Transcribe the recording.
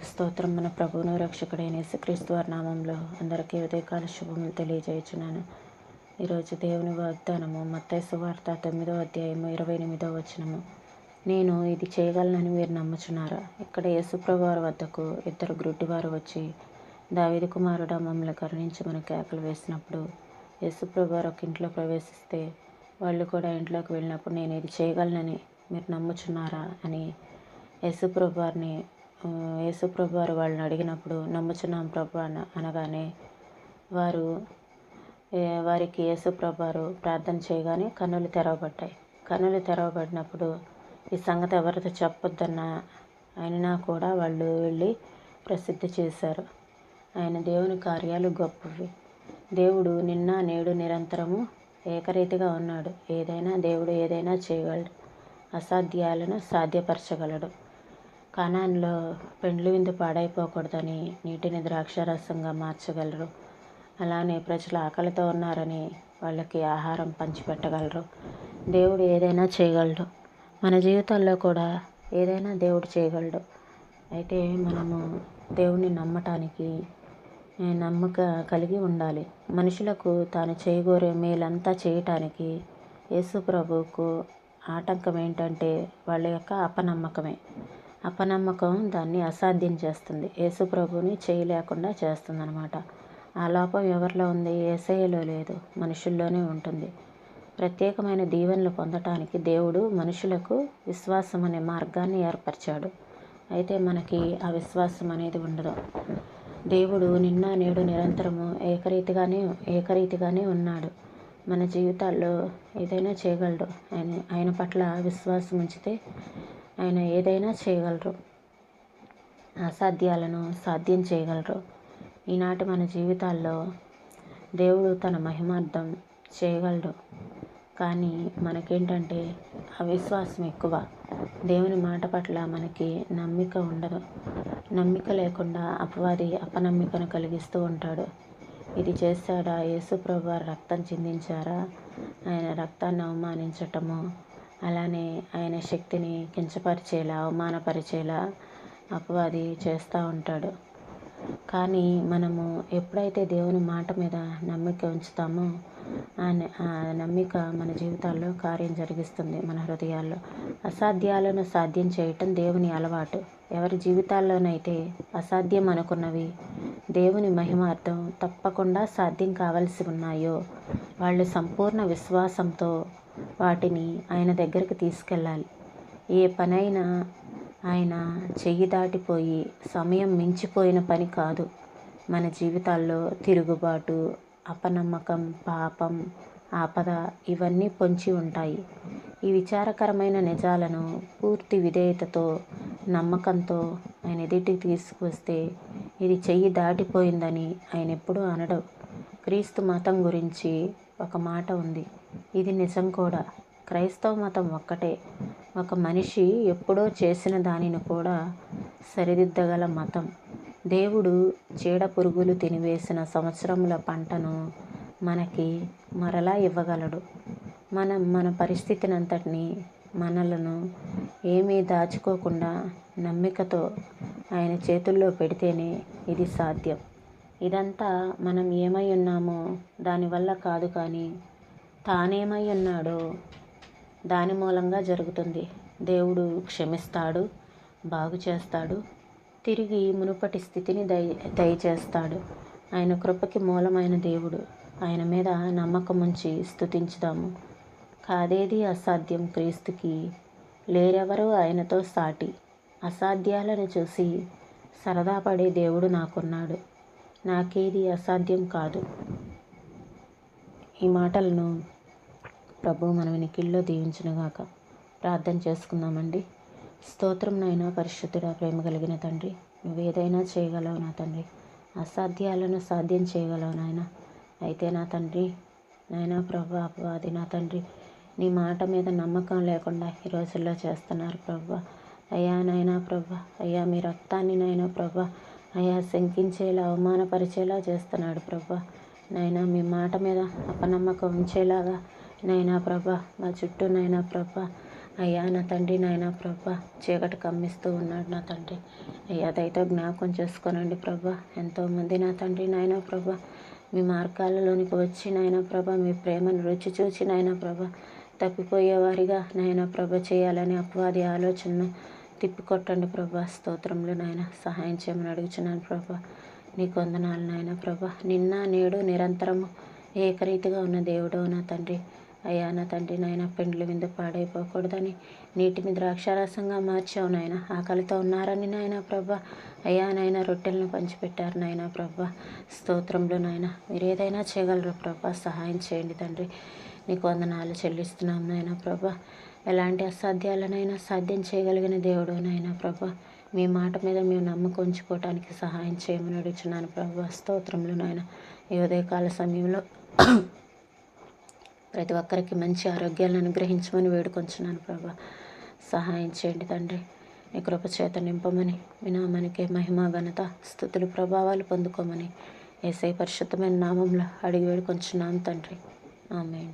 దేవునికి స్తోత్రం. మన ప్రభువును రక్షకుడైన యేసుక్రీస్తు వారి నామంలో అందరికీ ఉదయకాల శుభములు తెలియజేయుచున్నాను. ఈరోజు దేవుని వాగ్దానము మత్తయి సువార్త తొమ్మిదో అధ్యాయము ఇరవై ఎనిమిదో వచనము. నేను ఇది చేయగలనని మీరు నమ్ముచున్నారా? ఇక్కడ యేసుప్రభు వారి వద్దకు ఇద్దరు గ్రుడ్డివారు వచ్చి దావిది కుమారుడు మమ్మల్ని కరుణించమని కేకలు వేసినప్పుడు యేసుప్రభు వారు ఒక ఇంట్లో ప్రవేశిస్తే వాళ్ళు కూడా ఇంట్లోకి వెళ్ళినప్పుడు నేను ఇది చేయగలనని మీరు నమ్ముచున్నారా అని యేసుప్రభు వారిని యేసుప్రభు వారు వాళ్ళని అడిగినప్పుడు నమ్ముచున్నాం ప్రభు అన అనగానే వారు వారికి యేసుప్రభు వారు ప్రార్థన చేయగానే కన్నులు తెరవబడ్డాయి. కన్నులు తెరవబడినప్పుడు ఈ సంగతి ఎవరితో చెప్పొద్దన్న అయినా కూడా వాళ్ళు వెళ్ళి ప్రసిద్ధి చేశారు. ఆయన దేవుని కార్యాలు గొప్పవి. దేవుడు నిన్న నేడు నిరంతరము ఏకరీతిగా ఉన్నాడు. ఏదైనా దేవుడు ఏదైనా చేయగలడు. అసాధ్యాలను సాధ్యపరచగలడు. కణాన్లో పెండ్లు విందు పాడైపోకూడదని నీటిని ద్రాక్షారసంగా మార్చగలరు. అలానే ప్రజలు ఆకలితో ఉన్నారని వాళ్ళకి ఆహారం పంచిపెట్టగలరు. దేవుడు ఏదైనా చేయగలడు. మన జీవితాల్లో కూడా ఏదైనా దేవుడు చేయగలడు. అయితే మనము దేవుణ్ణి నమ్మటానికి నమ్మక కలిగి ఉండాలి. మనుషులకు తాను చేయగోరే మేలంతా చేయటానికి యేసు ప్రభువుకు ఆటంకం ఏంటంటే వాళ్ళ యొక్క అపనమ్మకమే. అపనమ్మకం దాన్ని అసాధ్యం చేస్తుంది. యేసు ప్రభుని చేయలేకుండా చేస్తుంది అనమాట ఆ లోపం ఎవరిలో ఉంది? ఏసయ్యలో లేదు. మనుషుల్లోనే ఉంటుంది. ప్రత్యేకమైన దీవెనలు పొందటానికి దేవుడు మనుషులకు విశ్వాసం అనే మార్గాన్ని ఏర్పరిచాడు. అయితే మనకి ఆ విశ్వాసం అనేది ఉండదు. దేవుడు నిన్న నేడు నిరంతరము ఏకరీతిగానే ఏకరీతిగానే ఉన్నాడు. మన జీవితాల్లో ఏదైనా చేయగలడు. ఆయన ఆయన పట్ల విశ్వాసం ఉంచితే ఆయన ఏదైనా చేయగలరు. అసాధ్యాలను సాధ్యం చేయగలరు. ఈనాటి మన జీవితాల్లో దేవుడు తన మహిమార్థం చేయగలడు. కానీ మనకేంటంటే అవిశ్వాసం ఎక్కువ. దేవుని మాట పట్ల మనకి నమ్మిక ఉండదు. నమ్మిక లేకుండా అపవాది అపనమ్మికను కలిగిస్తూ ఉంటాడు. ఇది చేశాడా? యేసుప్రభు వారు రక్తం చిందించారా? ఆయన రక్తాన్ని అవమానించటము అలానే ఆయన శక్తిని కించపరిచేలా అవమానపరిచేలా అపవాది చేస్తూ ఉంటాడు. కానీ మనము ఎప్పుడైతే దేవుని మాట మీద నమ్మిక ఉంచుతామో ఆ నమ్మిక మన జీవితాల్లో కార్యం జరిగిస్తుంది మన హృదయాల్లో. అసాధ్యాలను సాధ్యం చేయటం దేవుని అలవాటు. ఎవరి జీవితాల్లోనైతే అసాధ్యం అనుకున్నవి దేవుని మహిమార్థం తప్పకుండా సాధ్యం కావలసి ఉన్నాయో వాళ్ళు సంపూర్ణ విశ్వాసంతో వాటిని ఆయన దగ్గరికి తీసుకెళ్ళాలి. ఏ పనైనా ఆయన చెయ్యి దాటిపోయి సమయం మించిపోయిన పని కాదు. మన జీవితాల్లో తిరుగుబాటు అపనమ్మకం పాపం ఆపద ఇవన్నీ పొంచి ఉంటాయి. ఈ విచారకరమైన నిజాలను పూర్తి విధేయతతో నమ్మకంతో ఆయన ఎదుటికి తీసుకువస్తే ఇది చెయ్యి దాటిపోయిందని ఆయన ఎప్పుడూ అనడు. క్రీస్తు మతం గురించి ఒక మాట ఉంది. ఇది నిజం కూడా. క్రైస్తవ మతం ఒక్కటే. ఒక మనిషి ఎప్పుడో చేసిన దానిని కూడా సరిదిద్దగల మతం. దేవుడు చీడ పురుగులు తినివేసిన సంవత్సరముల పంటను మనకి మరలా ఇవ్వగలడు. మనం మన పరిస్థితిని అంతటిని మనలను ఏమీ దాచుకోకుండా నమ్మికతో ఆయన చేతుల్లో పెడితేనే ఇది సాధ్యం. ఇదంతా మనం ఏమై ఉన్నామో దానివల్ల కాదు కానీ తానేమై ఉన్నాడో దాని మూలంగా జరుగుతుంది. దేవుడు క్షమిస్తాడు బాగు చేస్తాడు తిరిగి మునుపటి స్థితిని దయ దయచేస్తాడు. ఆయన కృపకి మూలమైన దేవుడు. ఆయన మీద నమ్మకం ఉంచి స్తుతించుదాము. కాదేది అసాధ్యం క్రీస్తుకి? లేరెవరూ ఆయనతో సాటి అసాధ్యాలను చూసి సరదా పడే దేవుడు నాకున్నాడు. నాకేది అసాధ్యం కాదు. ఈ మాటలను ప్రభు మన వినికిల్లో దీవించునుగాక. ప్రార్థన చేసుకుందామండి. స్తోత్రం నాయన పరిశుద్ధుడా ప్రేమ కలిగిన తండ్రి నువ్వేదైనా చేయగలవు నా తండ్రి. అసాధ్యాలను సాధ్యం చేయగలవు నాయన. అయితే నా తండ్రి నాయన ప్రభు అపవాది నా తండ్రి నీ మాట మీద నమ్మకం లేకుండా ఈ రోజుల్లో చేస్తున్నారు ప్రభు. అయ్యా నాయనా ప్రభు అయ్యా మీ రక్తాన్ని నాయన ప్రభు అయ్యా శంకించేలా అవమానపరిచేలా చేస్తున్నాడు ప్రభు. నైనా మీ మాట మీద అపనమ్మకం ఉంచేలాగా. నైనా ప్రభ మా చుట్టూ నైనా ప్రభ. అయ్యా నా తండ్రి నాయన ప్రభా చీకటి కమ్మిస్తూ ఉన్నాడు నా తండ్రి. అయ్యా దయతో జ్ఞాపకం చేసుకోనండి ప్రభా. ఎంతోమంది నా తండ్రి నాయన ప్రభా. మీ మార్గాలలోనికి వచ్చి నాయన ప్రభ మీ ప్రేమను రుచి చూచి నాయన ప్రభ. తప్పిపోయేవారిగా నాయన ప్రభ చేయాలని అపవాది ఆలోచనను తిప్పికొట్టండి ప్రభా. స్తోత్రంలో నాయన సహాయం చేయమని అడుగుచున్నాను ప్రభా. నీ కొందనాలు నాయన ప్రభ. నిన్న నేడు నిరంతరము ఏకరీతిగా ఉన్న దేవుడో నా తండ్రి. అయ్యా నా తండ్రి నాయన పెండ్లి మీద పాడైపోకూడదని నీటిని ద్రాక్షారసంగా మార్చావు నాయన. ఆకలితో ఉన్నారని నాయన ప్రభ. అయ్యా నాయన రొట్టెలను పంచిపెట్టారు నాయన ప్రభ. స్తోత్రంలో నాయన. మీరు ఏదైనా చేయగలరు ప్రభ. సహాయం చేయండి తండ్రి. నీకు వందనాలు చెల్లిస్తున్నాం నాయన ప్రభ. ఎలాంటి అసాధ్యాలనైనా సాధ్యం చేయగలిగిన దేవుడు నాయన ప్రభ. మీ మాట మీద మేము నమ్మకం ఉంచుకోవటానికి సహాయం చేయమని అడుగుతున్నాను ప్రభు. స్తోత్రంలో నాయన. ఈ ఉదయకాల సమయంలో ప్రతి ఒక్కరికి మంచి ఆరోగ్యాలను అనుగ్రహించమని వేడుకొంచున్నాను ప్రభా. సహాయం చేయండి తండ్రి. నీ కృపచేత నింపమని వినామనికే మహిమ ఘనత స్థుతులు ప్రభావాలు పొందుకోమని ఏసై పరిశుద్ధమైన నామంలో అడిగి వేడుకొంచున్నాను తండ్రి. ఆమె